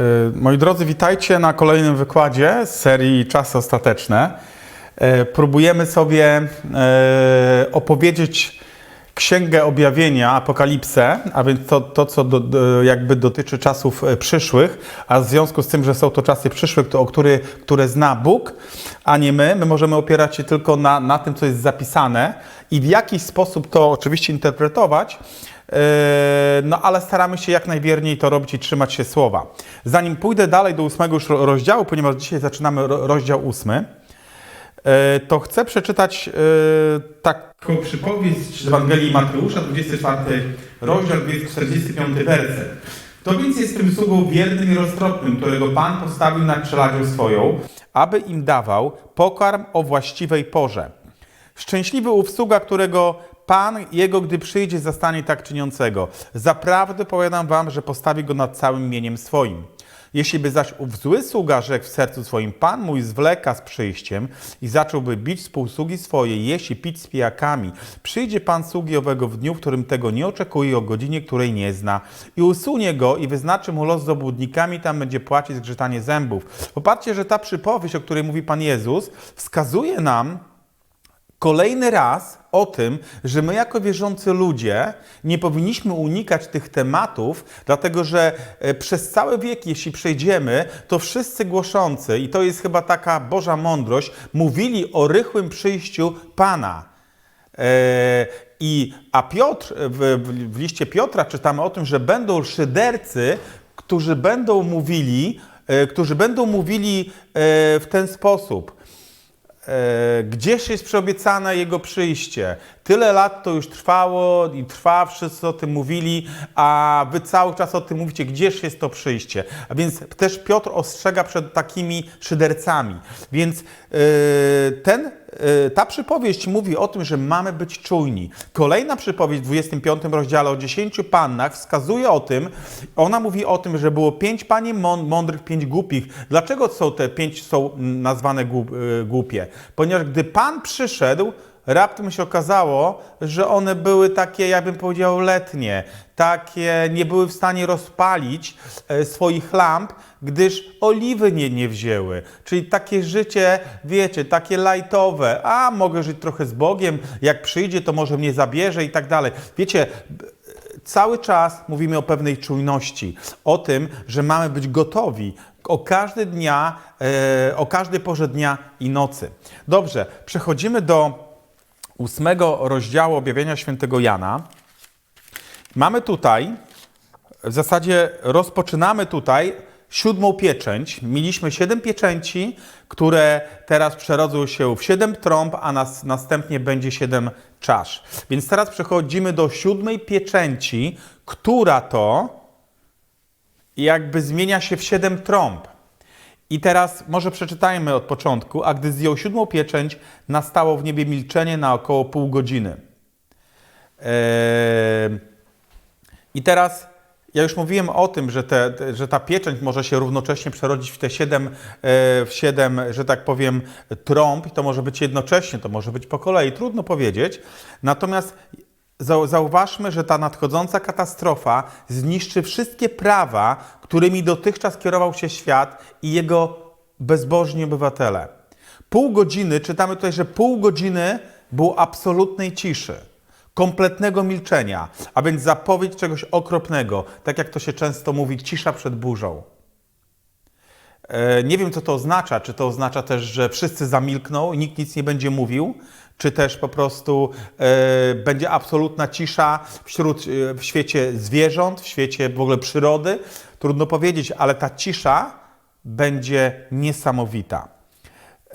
Y, Moi drodzy, witajcie na kolejnym wykładzie z serii Czasy Ostateczne. Y, Próbujemy sobie y, opowiedzieć Księgę Objawienia, Apokalipsę, a więc to, to co do, jakby dotyczy czasów e, przyszłych, a w związku z tym, że są to czasy przyszłe, to, o który, które zna Bóg, a nie my, my możemy opierać się tylko na, na tym, co jest zapisane i w jakiś sposób to oczywiście interpretować, No ale staramy się jak najwierniej to robić i trzymać się słowa. Zanim pójdę dalej do ósmego już ro- rozdziału, ponieważ dzisiaj zaczynamy ro- rozdział ósmy, yy, to chcę przeczytać yy, taką przypowieść z Ewangelii Mateusza, 24 rozdział, 45 werset. To więc jest tym sługą wiernym i roztropnym, którego Pan postawił nad czeladzią swoją, aby im dawał pokarm o właściwej porze. Szczęśliwy ów sługa, którego Pan jego, gdy przyjdzie, zastanie tak czyniącego. Zaprawdę powiadam wam, że postawi go nad całym mieniem swoim. Jeśli by zaś ów zły sługa rzekł w sercu swoim, Pan mój zwleka z przyjściem i zacząłby bić współsługi swoje, jeść i pić z pijakami, przyjdzie Pan sługi owego w dniu, w którym tego nie oczekuje, o godzinie, której nie zna, i usunie go i wyznaczy mu los z obłudnikami, tam będzie płacić zgrzytanie zębów. Popatrzcie, że ta przypowieść, o której mówi Pan Jezus, wskazuje nam, kolejny raz o tym, że my jako wierzący ludzie nie powinniśmy unikać tych tematów, dlatego że e, przez całe wieki, jeśli przejdziemy, to wszyscy głoszący, i to jest chyba taka Boża mądrość, mówili o rychłym przyjściu Pana. E, I, a Piotr, w, w, w liście Piotra czytamy o tym, że będą szydercy, którzy będą mówili, e, którzy będą mówili e, w ten sposób. E, Gdzieś jest przyobiecane Jego przyjście. Tyle lat to już trwało i trwa, wszyscy o tym mówili, a Wy cały czas o tym mówicie, gdzież jest to przyjście. A więc też Piotr ostrzega przed takimi szydercami. Więc e, ten, ta przypowieść mówi o tym, że mamy być czujni. Kolejna przypowieść w 25 rozdziale o 10 pannach wskazuje o tym, ona mówi o tym, że było pięć pani mą- mądrych, pięć głupich. Dlaczego są te pięć są nazwane e, głupie? Ponieważ gdy Pan przyszedł, raptem się okazało, że one były takie, ja bym powiedział, letnie. Takie nie były w stanie rozpalić e, swoich lamp, gdyż oliwy nie, nie wzięły. Czyli takie życie, wiecie, takie lajtowe. A mogę żyć trochę z Bogiem, jak przyjdzie, to może mnie zabierze i tak dalej. Wiecie, cały czas mówimy o pewnej czujności, o tym, że mamy być gotowi o każdy dnia, e, o każdej porze dnia i nocy. Dobrze, przechodzimy do ósmego rozdziału objawienia świętego Jana. Mamy tutaj, w zasadzie rozpoczynamy tutaj siódmą pieczęć. Mieliśmy siedem pieczęci, które teraz przerodzą się w siedem trąb, a nas, następnie będzie siedem czasz. Więc teraz przechodzimy do siódmej pieczęci, która to jakby zmienia się w siedem trąb. I teraz może przeczytajmy od początku. A gdy zdjął siódmą pieczęć, nastało w niebie milczenie na około pół godziny. Eee, I teraz ja już mówiłem o tym, że, te, że ta pieczęć może się równocześnie przerodzić w te siedem, e, w siedem, że tak powiem, trąb i to może być jednocześnie, to może być po kolei, trudno powiedzieć. Natomiast zau- zauważmy, że ta nadchodząca katastrofa zniszczy wszystkie prawa, którymi dotychczas kierował się świat i jego bezbożni obywatele. Pół godziny, czytamy tutaj, że pół godziny było absolutnej ciszy, kompletnego milczenia, a więc zapowiedź czegoś okropnego, tak jak to się często mówi, cisza przed burzą. E, Nie wiem, co to oznacza. Czy to oznacza też, że wszyscy zamilkną i nikt nic nie będzie mówił, czy też po prostu e, będzie absolutna cisza wśród, e, w świecie zwierząt, w świecie w ogóle przyrody. Trudno powiedzieć, ale ta cisza będzie niesamowita.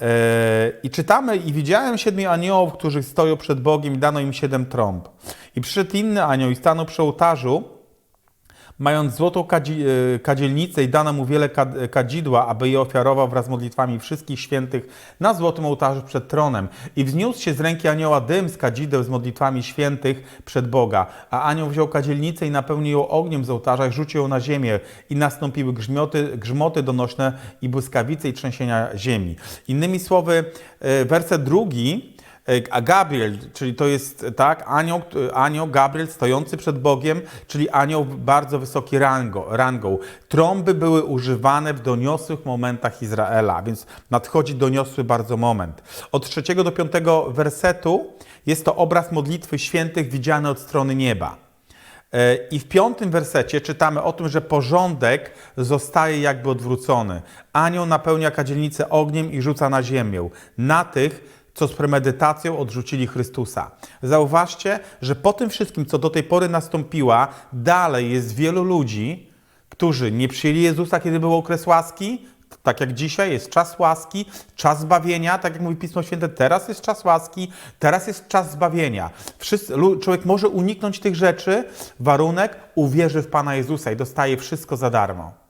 E, I czytamy, i widziałem siedmiu aniołów, którzy stoją przed Bogiem i dano im siedem trąb. I przyszedł inny anioł i stanął przy ołtarzu, mając złotą kadzi, e, kadzielnicę i dano mu wiele kad- kadzidła, aby je ofiarował wraz z modlitwami wszystkich świętych na złotym ołtarzu przed tronem. I wzniósł się z ręki anioła dym z kadzideł z modlitwami świętych przed Boga. A anioł wziął kadzielnicę i napełnił ją ogniem z ołtarza i rzucił ją na ziemię. I nastąpiły grzmioty, grzmoty donośne i błyskawice i trzęsienia ziemi. Innymi słowy, e, werset drugi E, A Gabriel, czyli to jest tak, anioł, anioł Gabriel stojący przed Bogiem, czyli anioł bardzo wysoki rango, rangą. Trąby były używane w doniosłych momentach Izraela, więc nadchodzi doniosły bardzo moment. Od trzeciego do piątego wersetu jest to obraz modlitwy świętych widziany od strony nieba. E, I w piątym wersecie czytamy o tym, że porządek zostaje jakby odwrócony. Anioł napełnia kadzielnicę ogniem i rzuca na ziemię. Na tych, co z premedytacją odrzucili Chrystusa. Zauważcie, że po tym wszystkim, co do tej pory nastąpiła, dalej jest wielu ludzi, którzy nie przyjęli Jezusa, kiedy był okres łaski, tak jak dzisiaj jest czas łaski, czas zbawienia, tak jak mówi Pismo Święte, teraz jest czas łaski, teraz jest czas zbawienia. Wszyscy, człowiek może uniknąć tych rzeczy, warunek uwierzy w Pana Jezusa i dostaje wszystko za darmo.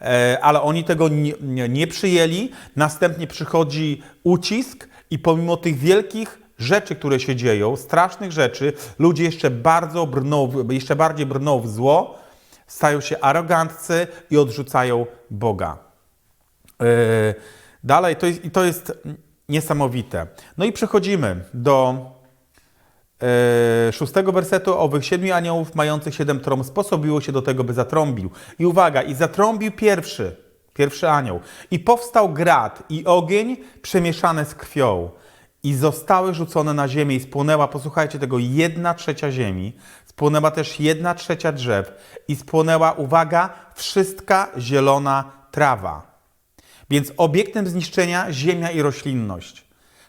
E, ale oni tego nie, nie, przyjęli, następnie przychodzi ucisk i pomimo tych wielkich rzeczy, które się dzieją, strasznych rzeczy, ludzie jeszcze bardzo brną, jeszcze bardziej brną w zło, stają się aroganccy i odrzucają Boga. Yy, Dalej, to jest, to jest niesamowite. No i przechodzimy do szóstego wersetu. Owych siedmiu aniołów mających siedem trąb sposobiło się do tego, by zatrąbił. I uwaga, i zatrąbił pierwszy, pierwszy anioł. I powstał grad i ogień przemieszany z krwią. I zostały rzucone na ziemię i spłonęła, posłuchajcie tego, jedna trzecia ziemi, spłonęła też jedna trzecia drzew i spłonęła, uwaga, wszystka zielona trawa. Więc obiektem zniszczenia ziemia i roślinność.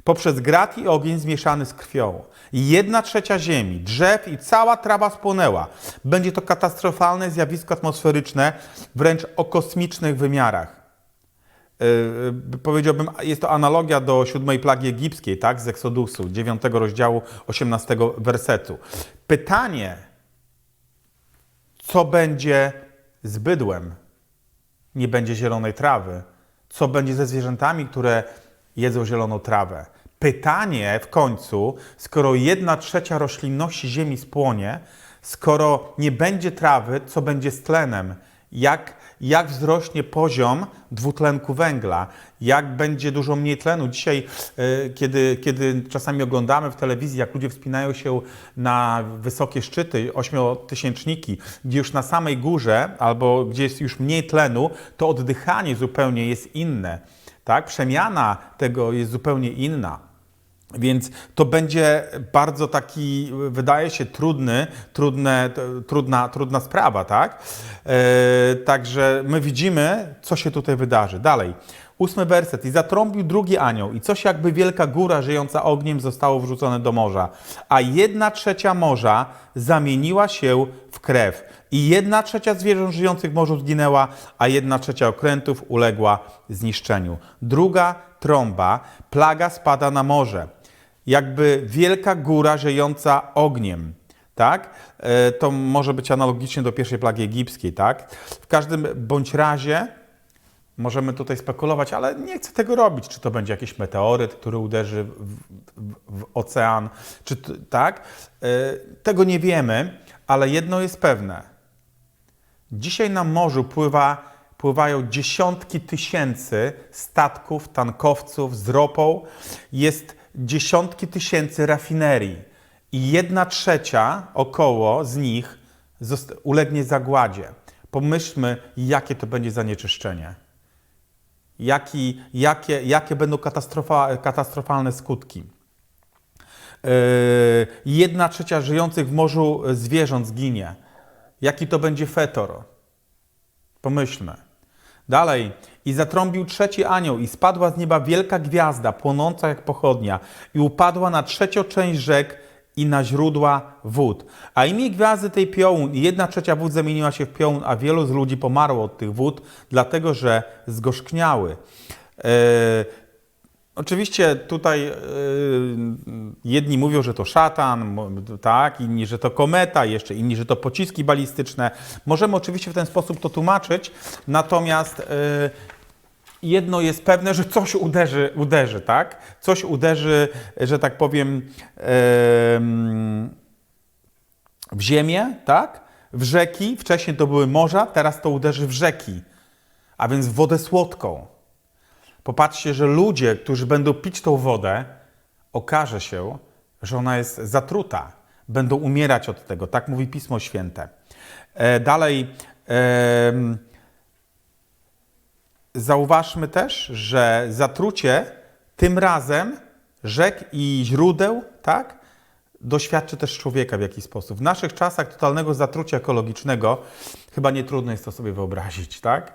Poprzez grat i ogień zmieszany z krwią. Jedna trzecia ziemi, drzew i cała trawa spłonęła. Będzie to katastrofalne zjawisko atmosferyczne, wręcz o kosmicznych wymiarach. Yy, powiedziałbym, jest to analogia do siódmej plagi egipskiej, tak, z Eksodusu, 9 rozdziału, 18 wersetu. Pytanie, co będzie z bydłem? Nie będzie zielonej trawy. Co będzie ze zwierzętami, które jedzą zieloną trawę? Pytanie w końcu, skoro jedna trzecia roślinności ziemi spłonie, skoro nie będzie trawy, co będzie z tlenem? Jak, jak wzrośnie poziom dwutlenku węgla? Jak będzie dużo mniej tlenu? Dzisiaj, e, kiedy, kiedy czasami oglądamy w telewizji, jak ludzie wspinają się na wysokie szczyty, ośmiotysięczniki, gdzie już na samej górze albo gdzie jest już mniej tlenu, to oddychanie zupełnie jest inne. Tak? Przemiana tego jest zupełnie inna. Więc to będzie bardzo taki, wydaje się, trudny, trudne, trudna, trudna sprawa, tak? E, także my widzimy, co się tutaj wydarzy. Dalej. Ósmy werset. I zatrąbił drugi anioł, i coś jakby wielka góra żyjąca ogniem zostało wrzucone do morza, a jedna trzecia morza zamieniła się w krew. I jedna trzecia zwierząt żyjących w morzu zginęła, a jedna trzecia okrętów uległa zniszczeniu. Druga trąba, plaga spada na morze jakby wielka góra żyjąca ogniem. Tak? E, To może być analogicznie do pierwszej plagi egipskiej, tak? W każdym bądź razie możemy tutaj spekulować, ale nie chcę tego robić. Czy to będzie jakiś meteoryt, który uderzy w, w, w ocean, czy tak? E, Tego nie wiemy, ale jedno jest pewne. Dzisiaj na morzu pływa, pływają dziesiątki tysięcy statków, tankowców z ropą. Jest dziesiątki tysięcy rafinerii i jedna trzecia około z nich ulegnie zagładzie. Pomyślmy, jakie to będzie zanieczyszczenie. Jaki, jakie, jakie będą katastrofa, katastrofalne skutki. Yy, jedna trzecia żyjących w morzu zwierząt zginie. Jaki to będzie fetor? Pomyślmy. Dalej. I zatrąbił trzeci anioł, i spadła z nieba wielka gwiazda, płonąca jak pochodnia, i upadła na trzecią część rzek i na źródła wód. A imię gwiazdy tej piołun, i jedna trzecia wód zamieniła się w piołun, a wielu z ludzi pomarło od tych wód, dlatego że zgorzkniały. E, Oczywiście tutaj y, jedni mówią, że to szatan, tak, inni, że to kometa, jeszcze inni, że to pociski balistyczne. Możemy oczywiście w ten sposób to tłumaczyć, natomiast y, jedno jest pewne, że coś uderzy, uderzy tak? Coś uderzy, że tak powiem, em, w ziemię, tak? W rzeki. Wcześniej to były morza, teraz to uderzy w rzeki, a więc w wodę słodką. Popatrzcie, że ludzie, którzy będą pić tą wodę, okaże się, że ona jest zatruta. Będą umierać od tego, tak mówi Pismo Święte. E, dalej, em, zauważmy też, że zatrucie tym razem rzek i źródeł, tak, doświadczy też człowieka w jakiś sposób. W naszych czasach totalnego zatrucia ekologicznego chyba nie trudno jest to sobie wyobrazić, tak,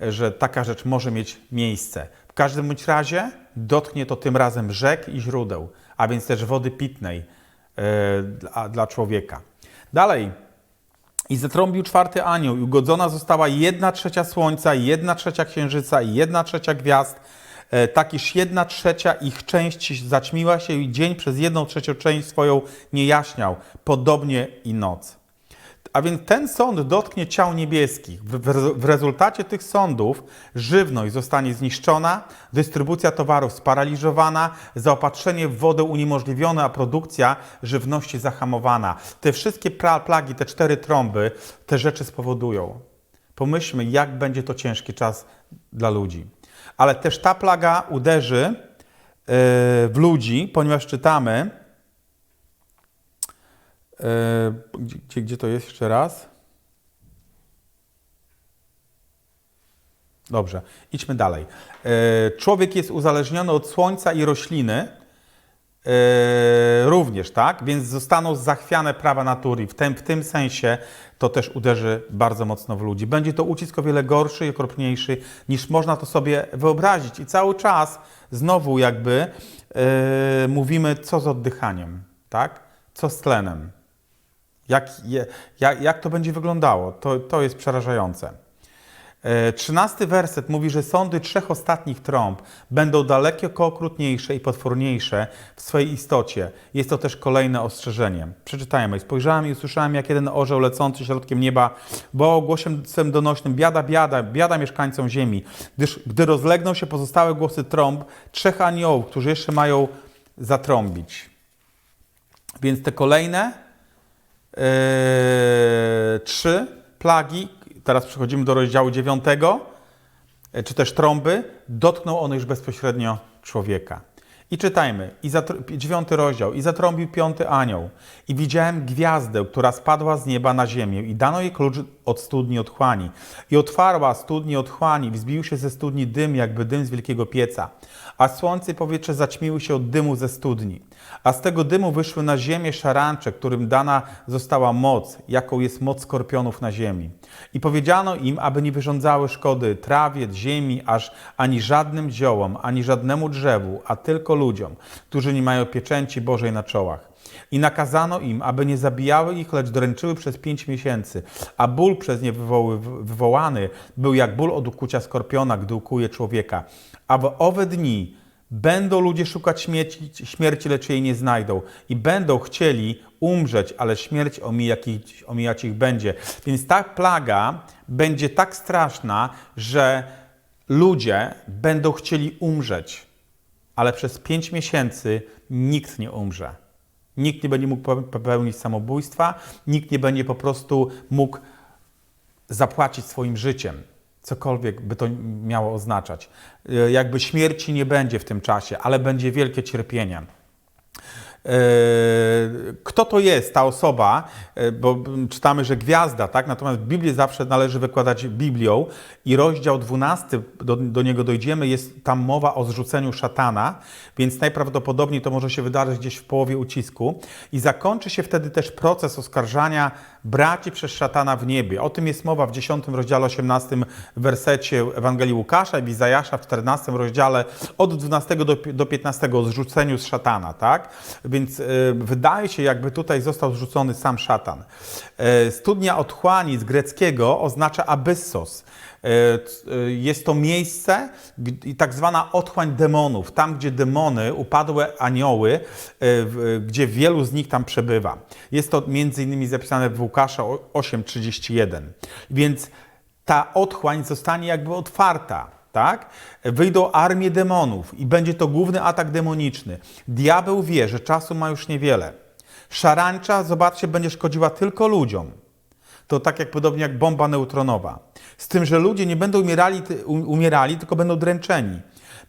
że taka rzecz może mieć miejsce. W każdym bądź razie dotknie to tym razem rzek i źródeł, a więc też wody pitnej e, dla, dla człowieka. Dalej, i zatrąbił czwarty anioł, i ugodzona została jedna trzecia słońca, jedna trzecia księżyca i jedna trzecia gwiazd, e, tak iż jedna trzecia ich część zaćmiła się i dzień przez jedną trzecią część swoją nie jaśniał, podobnie i noc. A więc ten sąd dotknie ciał niebieskich. W, rezultacie tych sądów żywność zostanie zniszczona, dystrybucja towarów sparaliżowana, zaopatrzenie w wodę uniemożliwione, a produkcja żywności zahamowana. Te wszystkie plagi, te cztery trąby, te rzeczy spowodują. Pomyślmy, jak będzie to ciężki czas dla ludzi. Ale też ta plaga uderzy yy, w ludzi, ponieważ czytamy, E, Gdzie, gdzie to jest jeszcze raz? Dobrze, idźmy dalej. E, Człowiek jest uzależniony od słońca i rośliny e, również, tak? Więc zostaną zachwiane prawa natury. W tym, w tym sensie to też uderzy bardzo mocno w ludzi. Będzie to ucisk o wiele gorszy i okropniejszy niż można to sobie wyobrazić. I cały czas znowu jakby e, mówimy, co z oddychaniem, tak? Co z tlenem. Jak, jak, jak to będzie wyglądało? To, to jest przerażające. E, Trzynasty werset mówi, że sądy trzech ostatnich trąb będą daleko okrutniejsze i potworniejsze w swojej istocie. Jest to też kolejne ostrzeżenie. Przeczytajmy. Spojrzałem i usłyszałem, jak jeden orzeł lecący środkiem nieba wołał głosem donośnym biada, biada, biada mieszkańcom ziemi, gdyż gdy rozlegną się pozostałe głosy trąb trzech aniołów, którzy jeszcze mają zatrąbić. Więc te kolejne Eee, trzy plagi, teraz przechodzimy do rozdziału dziewiątego, e, czy też trąby, dotkną one już bezpośrednio człowieka. I czytajmy, i dziewiąty rozdział, i zatrąbił piąty anioł. I widziałem gwiazdę, która spadła z nieba na ziemię, i dano jej klucz od studni otchłani. I otwarła studni otchłani, wzbił się ze studni dym, jakby dym z wielkiego pieca. A słońce i powietrze zaćmiły się od dymu ze studni. A z tego dymu wyszły na ziemię szarańcze, którym dana została moc, jaką jest moc skorpionów na ziemi. I powiedziano im, aby nie wyrządzały szkody trawie, ziemi, aż ani żadnym ziołom, ani żadnemu drzewu, a tylko ludziom, którzy nie mają pieczęci Bożej na czołach. I nakazano im, aby nie zabijały ich, lecz dręczyły przez pięć miesięcy, a ból przez nie wywoły, wywołany był jak ból od ukucia skorpiona, gdy ukuje człowieka. A w owe dni będą ludzie szukać śmierci, śmierci, lecz jej nie znajdą. I będą chcieli umrzeć, ale śmierć omijać ich, omijać ich będzie. Więc ta plaga będzie tak straszna, że ludzie będą chcieli umrzeć, ale przez pięć miesięcy nikt nie umrze. Nikt nie będzie mógł popełnić samobójstwa, nikt nie będzie po prostu mógł zapłacić swoim życiem, cokolwiek by to miało oznaczać. E, Jakby śmierci nie będzie w tym czasie, ale będzie wielkie cierpienie. E, Kto to jest ta osoba? E, Bo czytamy, że gwiazda, tak? Natomiast Biblię zawsze należy wykładać Biblią i rozdział 12, do, do niego dojdziemy, jest tam mowa o zrzuceniu szatana, więc najprawdopodobniej to może się wydarzyć gdzieś w połowie ucisku i zakończy się wtedy też proces oskarżania braci przez szatana w niebie. O tym jest mowa w 10 rozdziale 18 wersecie Ewangelii Łukasza i Izajasza w 14 rozdziale od 12 do, do 15 o zrzuceniu z szatana, tak? Więc e, wydaje się, jakby tutaj został zrzucony sam szatan. E, studnia otchłani z greckiego oznacza abyssos. E, e, Jest to miejsce, i tak zwana otchłań demonów, tam gdzie demony, upadłe anioły, e, gdzie wielu z nich tam przebywa. Jest to między innymi zapisane w Łukasza o- 8:31. Więc ta otchłań zostanie jakby otwarta. Tak? Wyjdą armie demonów i będzie to główny atak demoniczny. Diabeł wie, że czasu ma już niewiele. Szarańcza, zobaczcie, będzie szkodziła tylko ludziom. To tak jak podobnie jak bomba neutronowa. Z tym, że ludzie nie będą umierali, ty- u- umierali tylko będą dręczeni.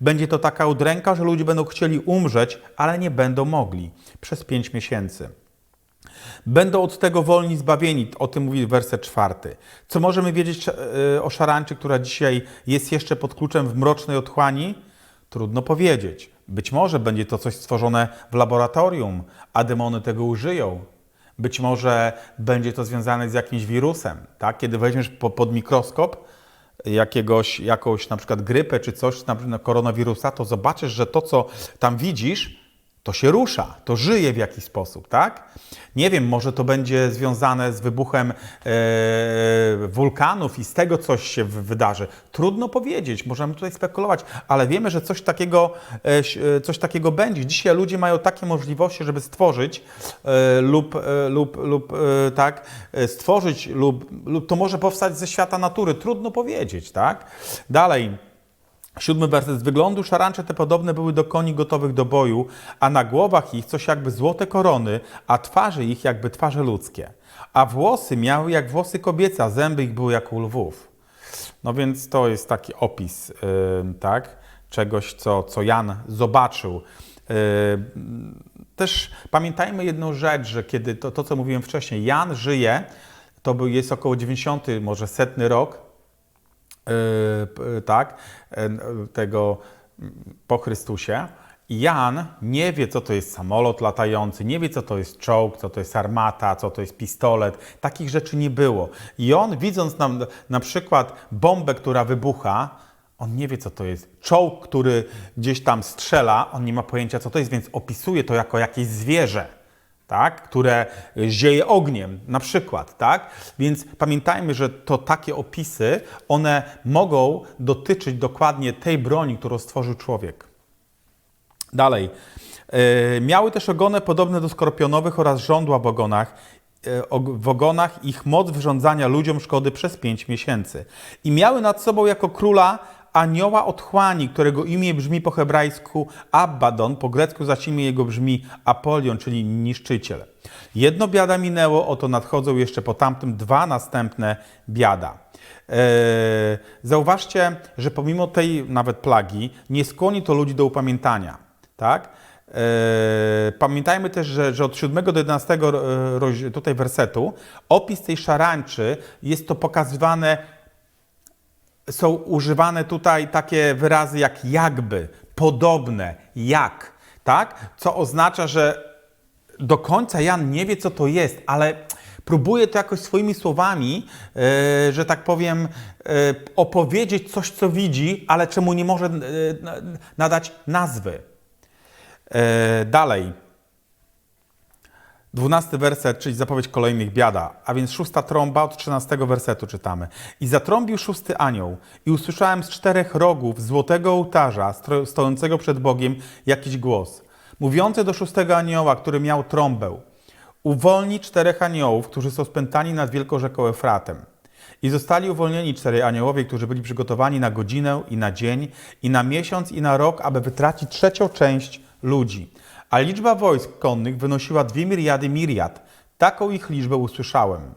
Będzie to taka udręka, że ludzie będą chcieli umrzeć, ale nie będą mogli przez pięć miesięcy. Będą od tego wolni zbawieni, o tym mówi werset czwarty. Co możemy wiedzieć e, o szarańczy, która dzisiaj jest jeszcze pod kluczem w mrocznej otchłani? Trudno powiedzieć. Być może będzie to coś stworzone w laboratorium, a demony tego użyją. Być może będzie to związane z jakimś wirusem. Tak? Kiedy weźmiesz po, pod mikroskop jakiegoś, jakąś na przykład grypę czy coś, na przykład koronawirusa, to zobaczysz, że to, co tam widzisz, to się rusza, to żyje w jakiś sposób, tak? Nie wiem, może to będzie związane z wybuchem e, wulkanów i z tego coś się wydarzy. Trudno powiedzieć, możemy tutaj spekulować, ale wiemy, że coś takiego, e, e, coś takiego będzie. Dzisiaj ludzie mają takie możliwości, żeby stworzyć lub, lub, lub tak, stworzyć lub, lub to może powstać ze świata natury. Trudno powiedzieć, tak? Dalej. Siódmy werset. Z wyglądu szarańcze te podobne były do koni gotowych do boju, a na głowach ich coś jakby złote korony, a twarze ich jakby twarze ludzkie. A włosy miały jak włosy kobiece, a zęby ich były jak u lwów. No więc to jest taki opis, yy, tak, czegoś, co, co Jan zobaczył. Yy, też pamiętajmy jedną rzecz, że kiedy to, to, co mówiłem wcześniej, Jan żyje, to był, jest około 90, może setny rok, tak, yy, tego mm, po Chrystusie. Jan nie wie, co to jest samolot latający, nie wie, co to jest czołg, co to jest armata, co to jest pistolet. Takich rzeczy nie było. I on, widząc na, na przykład bombę, która wybucha, on nie wie, co to jest. Czołg, który gdzieś tam strzela, on nie ma pojęcia, co to jest, więc opisuje to jako jakieś zwierzę tak, które zieje ogniem, na przykład, tak? Więc pamiętajmy, że to takie opisy, one mogą dotyczyć dokładnie tej broni, którą stworzył człowiek. Dalej. E, miały też ogony podobne do skorpionowych oraz żądła w ogonach, og- w ogonach ich moc wyrządzania ludziom szkody przez pięć miesięcy. I miały nad sobą jako króla anioła otchłani, którego imię brzmi po hebrajsku Abaddon, po grecku zaś imię jego brzmi Apolion, czyli niszczyciel. Jedno biada minęło, oto nadchodzą jeszcze po tamtym dwa następne biada. Eee, zauważcie, że pomimo tej nawet plagi, nie skłoni to ludzi do upamiętania. Tak? Eee, pamiętajmy też, że, że od 7 do 11 ro- roz- tutaj wersetu opis tej szarańczy jest to pokazywane są używane tutaj takie wyrazy jak jakby, podobne, jak, tak? Co oznacza, że do końca Jan nie wie, co to jest, ale próbuje to jakoś swoimi słowami, e, że tak powiem, e, opowiedzieć coś, co widzi, ale czemu nie może na- nadać nazwy. E, dalej. Dwunasty werset, czyli zapowiedź kolejnych biada, a więc szósta trąba od trzynastego wersetu czytamy. I zatrąbił szósty anioł i usłyszałem z czterech rogów złotego ołtarza stojącego przed Bogiem jakiś głos, mówiący do szóstego anioła, który miał trąbę. Uwolnij czterech aniołów, którzy są spętani nad wielką rzeką Efratem. I zostali uwolnieni czterej aniołowie, którzy byli przygotowani na godzinę i na dzień, i na miesiąc, i na rok, aby wytracić trzecią część ludzi. A liczba wojsk konnych wynosiła dwie miriady miriad. Taką ich liczbę usłyszałem.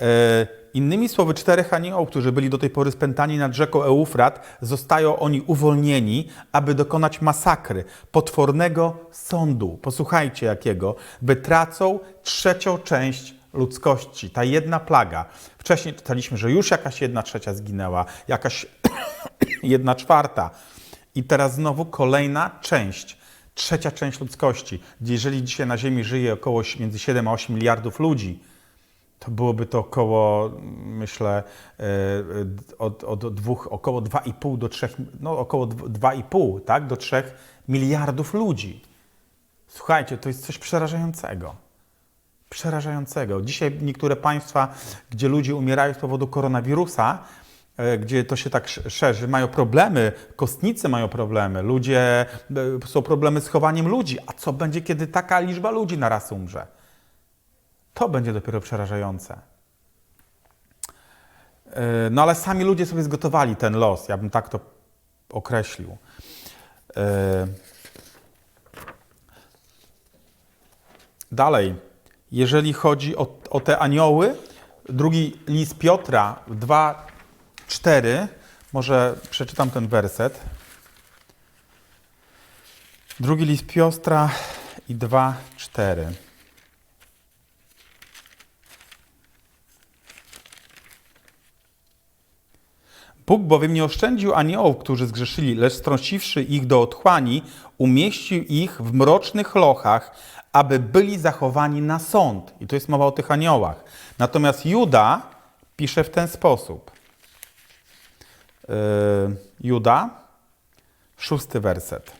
E, innymi słowy, czterech aniołów, którzy byli do tej pory spętani nad rzeką Eufrat, zostają oni uwolnieni, aby dokonać masakry, potwornego sądu. Posłuchajcie jakiego. Wytracą trzecią część ludzkości. Ta jedna plaga. Wcześniej czytaliśmy, że już jakaś jedna trzecia zginęła, jakaś jedna czwarta. I teraz znowu kolejna część, trzecia część ludzkości. Jeżeli dzisiaj na Ziemi żyje około między 7 a 8 miliardów ludzi, to byłoby to około, myślę, e, od, od dwóch, około 2,5 do 3, no około 2,5, tak, do 3 miliardów ludzi. Słuchajcie, to jest coś przerażającego. Przerażającego. Dzisiaj niektóre państwa, gdzie ludzie umierają z powodu koronawirusa, gdzie to się tak sz- szerzy, mają problemy, kostnicy mają problemy, ludzie, e, są problemy z chowaniem ludzi. A co będzie, kiedy taka liczba ludzi naraz umrze? To będzie dopiero przerażające. E, No ale sami ludzie sobie zgotowali ten los, ja bym tak to określił. E, Dalej, jeżeli chodzi o, o te anioły, drugi list Piotra 2,4 Może przeczytam ten werset. Drugi list Piostra i 2, 4. Bóg bowiem nie oszczędził aniołów, którzy zgrzeszyli, lecz strąciwszy ich do otchłani, umieścił ich w mrocznych lochach, aby byli zachowani na sąd. I to jest mowa o tych aniołach. Natomiast Juda pisze w ten sposób. Yy, Juda, szósty werset.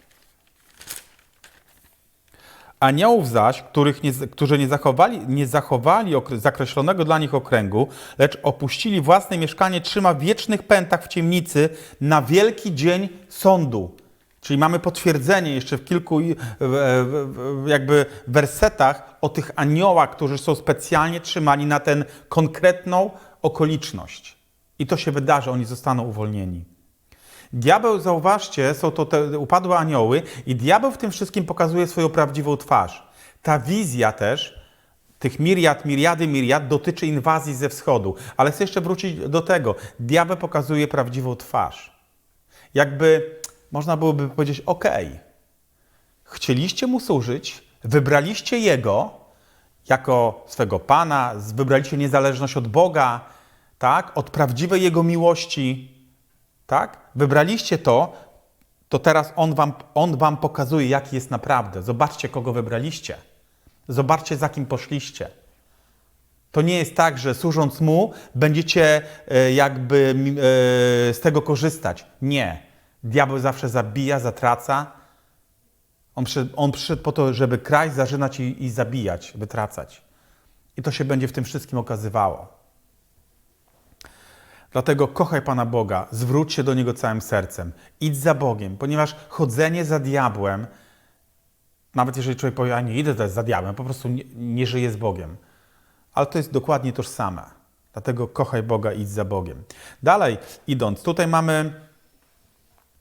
Aniołów zaś, których nie, którzy nie zachowali, nie zachowali zakreślonego dla nich okręgu, lecz opuścili własne mieszkanie, trzyma wiecznych pętach w ciemnicy na wielki dzień sądu. Czyli mamy potwierdzenie jeszcze w kilku jakby wersetach o tych aniołach, którzy są specjalnie trzymani na tę konkretną okoliczność. I to się wydarzy, oni zostaną uwolnieni. Diabeł, zauważcie, są to te upadłe anioły i diabeł w tym wszystkim pokazuje swoją prawdziwą twarz. Ta wizja też tych miriad, miriady, miriad dotyczy inwazji ze wschodu. Ale chcę jeszcze wrócić do tego. Diabeł pokazuje prawdziwą twarz. Jakby można byłoby powiedzieć, ok, chcieliście mu służyć, wybraliście jego jako swego Pana, wybraliście niezależność od Boga, tak, od prawdziwej Jego miłości, tak? Wybraliście to, to teraz on wam, on wam pokazuje, jaki jest naprawdę. Zobaczcie, kogo wybraliście. Zobaczcie, za kim poszliście. To nie jest tak, że służąc mu, będziecie e, jakby e, z tego korzystać. Nie. Diabeł zawsze zabija, zatraca. On przyszedł, on przyszedł po to, żeby kraść, zarzynać i, i zabijać, wytracać. I to się będzie w tym wszystkim okazywało. Dlatego kochaj Pana Boga, zwróć się do Niego całym sercem, idź za Bogiem, ponieważ chodzenie za diabłem, nawet jeżeli człowiek powie, a nie idę za diabłem, po prostu nie, nie żyje z Bogiem. Ale to jest dokładnie tożsame. Dlatego kochaj Boga, idź za Bogiem. Dalej idąc, tutaj mamy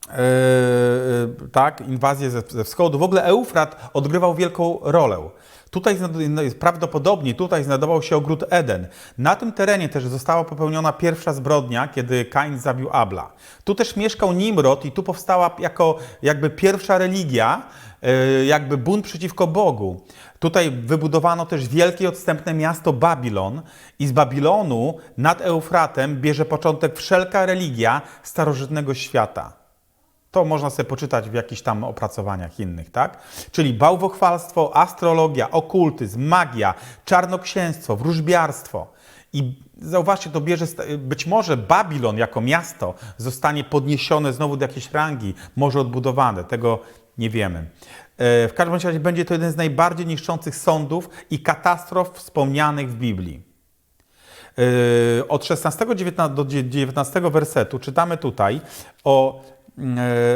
Yy, tak, inwazję ze, ze wschodu. W ogóle Eufrat odgrywał wielką rolę. Tutaj no, prawdopodobnie tutaj znajdował się ogród Eden. Na tym terenie też została popełniona pierwsza zbrodnia, kiedy Kain zabił Abla. Tu też mieszkał Nimrod i tu powstała jako jakby pierwsza religia, yy, jakby bunt przeciwko Bogu. Tutaj wybudowano też wielkie odstępne miasto Babilon i z Babilonu nad Eufratem bierze początek wszelka religia starożytnego świata. To można sobie poczytać w jakichś tam opracowaniach innych, tak? Czyli bałwochwalstwo, astrologia, okultyzm, magia, czarnoksięstwo, wróżbiarstwo. I zauważcie, to bierze, być może Babilon jako miasto zostanie podniesione znowu do jakiejś rangi, może odbudowane, tego nie wiemy. E, W każdym razie będzie to jeden z najbardziej niszczących sądów i katastrof wspomnianych w Biblii. Yy, Od 16 19 do 19 wersetu czytamy tutaj o,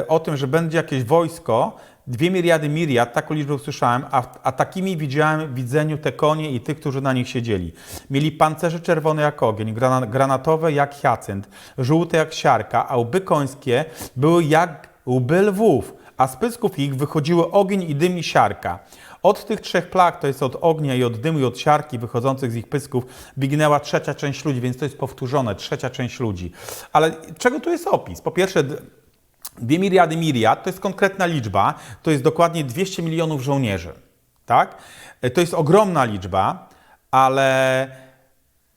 o tym, że będzie jakieś wojsko, dwie miriady miriad, taką liczbę usłyszałem, a, a takimi widziałem w widzeniu te konie i tych, którzy na nich siedzieli. Mieli pancerze czerwone jak ogień, grana, granatowe jak hiacynt, żółte jak siarka, a łby końskie były jak łby lwów, a z pysków ich wychodziły ogień i dym i siarka. Od tych trzech plag, to jest od ognia i od dymu i od siarki wychodzących z ich pysków, bignęła trzecia część ludzi, więc to jest powtórzone, trzecia część ludzi. Ale czego tu jest opis? Po pierwsze, dwie miriady miriad to jest konkretna liczba, to jest dokładnie 200 milionów żołnierzy. Tak? E, To jest ogromna liczba, ale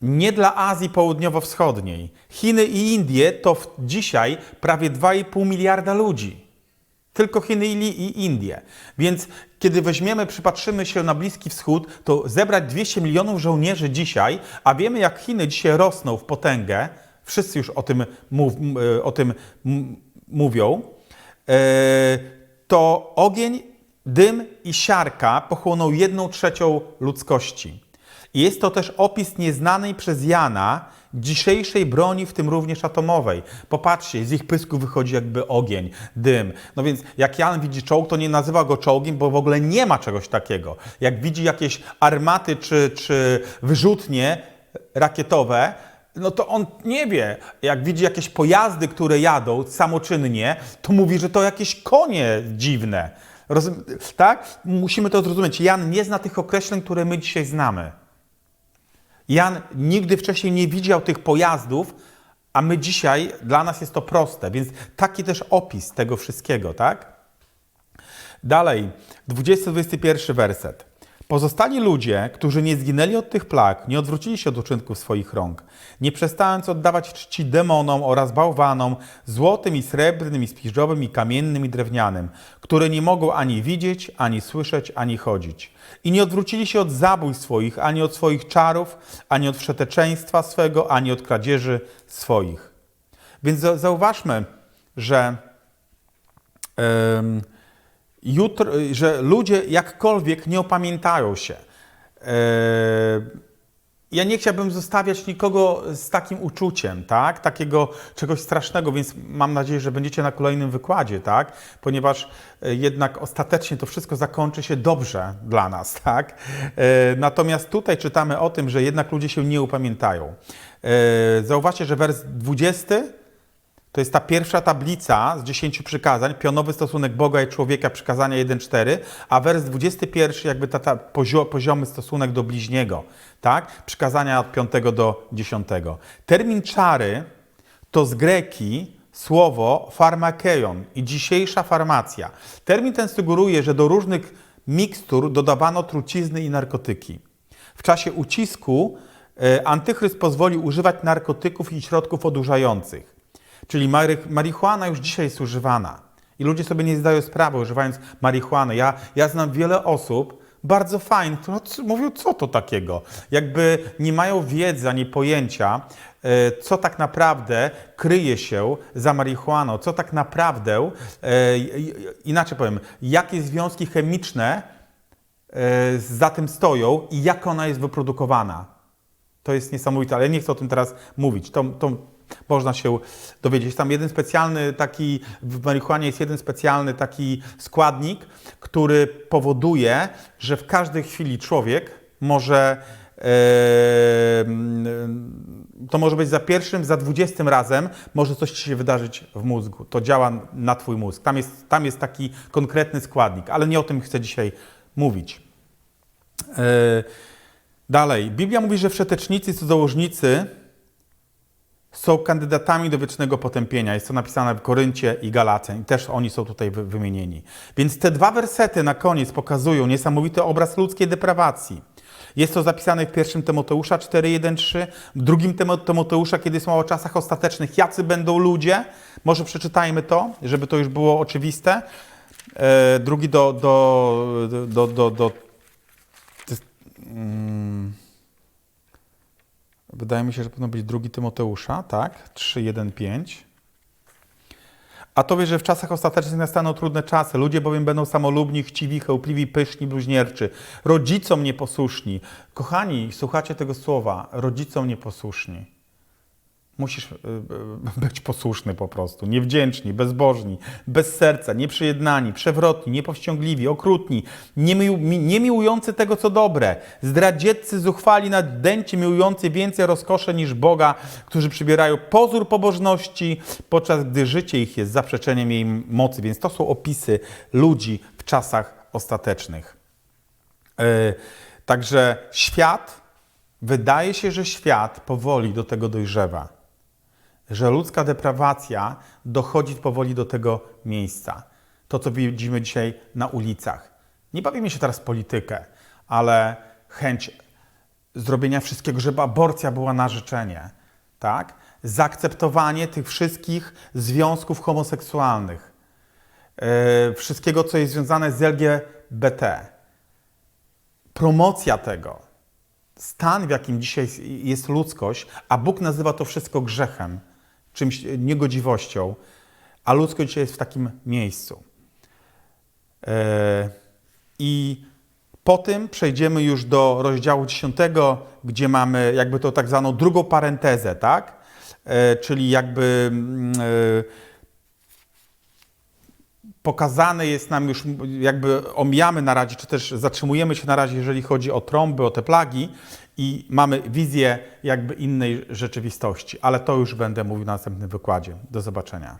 nie dla Azji Południowo-Wschodniej. Chiny i Indie to dzisiaj prawie 2,5 miliarda ludzi. Tylko Chiny i Indie. Więc kiedy weźmiemy, przypatrzymy się na Bliski Wschód, to zebrać 200 milionów żołnierzy dzisiaj, a wiemy jak Chiny dzisiaj rosną w potęgę, wszyscy już o tym, mów, e, o tym mówią, e, to ogień, dym i siarka pochłoną jedną trzecią ludzkości. Jest to też opis nieznanej przez Jana dzisiejszej broni, w tym również atomowej. Popatrzcie, z ich pysku wychodzi jakby ogień, dym. No więc jak Jan widzi czołg, to nie nazywa go czołgiem, bo w ogóle nie ma czegoś takiego. Jak widzi jakieś armaty czy, czy wyrzutnie rakietowe, no to on nie wie. Jak widzi jakieś pojazdy, które jadą samoczynnie, to mówi, że to jakieś konie dziwne. Rozum- tak? Musimy to zrozumieć. Jan nie zna tych określeń, które my dzisiaj znamy. Jan nigdy wcześniej nie widział tych pojazdów, A my dzisiaj, dla nas jest to proste, więc taki też opis tego wszystkiego, tak? Dalej, 20-21 werset. Pozostali ludzie, którzy nie zginęli od tych plag, nie odwrócili się od uczynków swoich rąk, nie przestając oddawać czci demonom oraz bałwanom, złotym i srebrnym i spiżowym i kamiennym i drewnianym, które nie mogą ani widzieć, ani słyszeć, ani chodzić. I nie odwrócili się od zabójstw swoich, ani od swoich czarów, ani od wszeteczeństwa swego, ani od kradzieży swoich. Więc za- zauważmy, że em, że ludzie jakkolwiek nie opamiętają się. E, Ja nie chciałbym zostawiać nikogo z takim uczuciem, tak? Takiego czegoś strasznego, więc mam nadzieję, że będziecie na kolejnym wykładzie, tak? Ponieważ e, jednak ostatecznie to wszystko zakończy się dobrze dla nas, tak? E, Natomiast tutaj czytamy o tym, że jednak ludzie się nie upamiętają. Zauważcie, że wers 20 to jest ta pierwsza tablica z 10 przykazań, pionowy stosunek Boga i człowieka, przykazania 1-4, a wers 21 jakby ta, ta pozio, poziomy stosunek do bliźniego, tak? Przykazania od 5 do 10. Termin czary to z greki słowo farmakeion i dzisiejsza farmacja. Termin ten sugeruje, że do różnych mikstur dodawano trucizny i narkotyki. W czasie ucisku e, antychryst pozwolił używać narkotyków i środków odurzających. Czyli marihuana już dzisiaj jest używana. I ludzie sobie nie zdają sprawy, używając marihuany. Ja, ja znam wiele osób, bardzo fajnych, które c- mówią, co to takiego? Jakby nie mają wiedzy ani pojęcia, e, co tak naprawdę kryje się za marihuaną, co tak naprawdę, e, inaczej powiem, jakie związki chemiczne e, za tym stoją i jak ona jest wyprodukowana. To jest niesamowite, ale nie chcę o tym teraz mówić. To, to można się dowiedzieć. Tam jeden specjalny taki, w marihuanie jest jeden specjalny taki składnik, który powoduje, że w każdej chwili człowiek może. to może być za pierwszym, za dwudziestym razem może coś ci się wydarzyć w mózgu. To działa na twój mózg. Tam jest, tam jest taki konkretny składnik, ale nie o tym chcę dzisiaj mówić. E, Dalej, Biblia mówi, że wszetecznicy cudzołożnicy są kandydatami do wiecznego potępienia. Jest to napisane w Koryncie i Galacjan i też oni są tutaj wy- wymienieni. Więc te dwa wersety na koniec pokazują niesamowity obraz ludzkiej deprawacji. Jest to zapisane w pierwszym Tymoteusza 4.1.3, w drugim Tymo- Tymoteusza, kiedy mowa o czasach ostatecznych, jacy będą ludzie. Może przeczytajmy to, żeby to już było oczywiste. E, drugi do, do, do, do, do Mm. Wydaje mi się, że powinno być drugi Tymoteusza, tak? 3, 1, 5. A to wie, że w czasach ostatecznych nastaną trudne czasy. Ludzie bowiem będą samolubni, chciwi, chełpliwi, pyszni, bluźnierczy, rodzicom nieposłuszni. Kochani, słuchacie tego słowa, rodzicom nieposłuszni. Musisz y, y, być posłuszny po prostu, niewdzięczni, bezbożni, bez serca, nieprzyjednani, przewrotni, niepowściągliwi, okrutni, niemił, mi- niemiłujący tego, co dobre, zdradzieccy, zuchwali, nadęci, miłujący więcej rozkosze niż Boga, którzy przybierają pozór pobożności, podczas gdy życie ich jest zaprzeczeniem jej mocy. Więc to są opisy ludzi w czasach ostatecznych. E, Także świat, wydaje się, że świat powoli do tego dojrzewa. Że ludzka deprawacja dochodzi powoli do tego miejsca. To, co widzimy dzisiaj na ulicach. Nie bawimy się teraz politykę, ale chęć zrobienia wszystkiego, żeby aborcja była na życzenie. Tak? Zaakceptowanie tych wszystkich związków homoseksualnych. e, wszystkiego, co jest związane z LGBT promocja tego, stan, w jakim dzisiaj jest ludzkość, a Bóg nazywa to wszystko grzechem, czymś niegodziwością, a ludzkość dzisiaj jest w takim miejscu. E, I po tym przejdziemy już do rozdziału 10, gdzie mamy jakby to tak zwaną drugą parentezę, tak? E, Czyli jakby mm, e, pokazane jest nam już, jakby omijamy na razie, czy też zatrzymujemy się na razie, jeżeli chodzi o trąby, o te plagi i mamy wizję jakby innej rzeczywistości, ale to już będę mówił na następnym wykładzie. Do zobaczenia.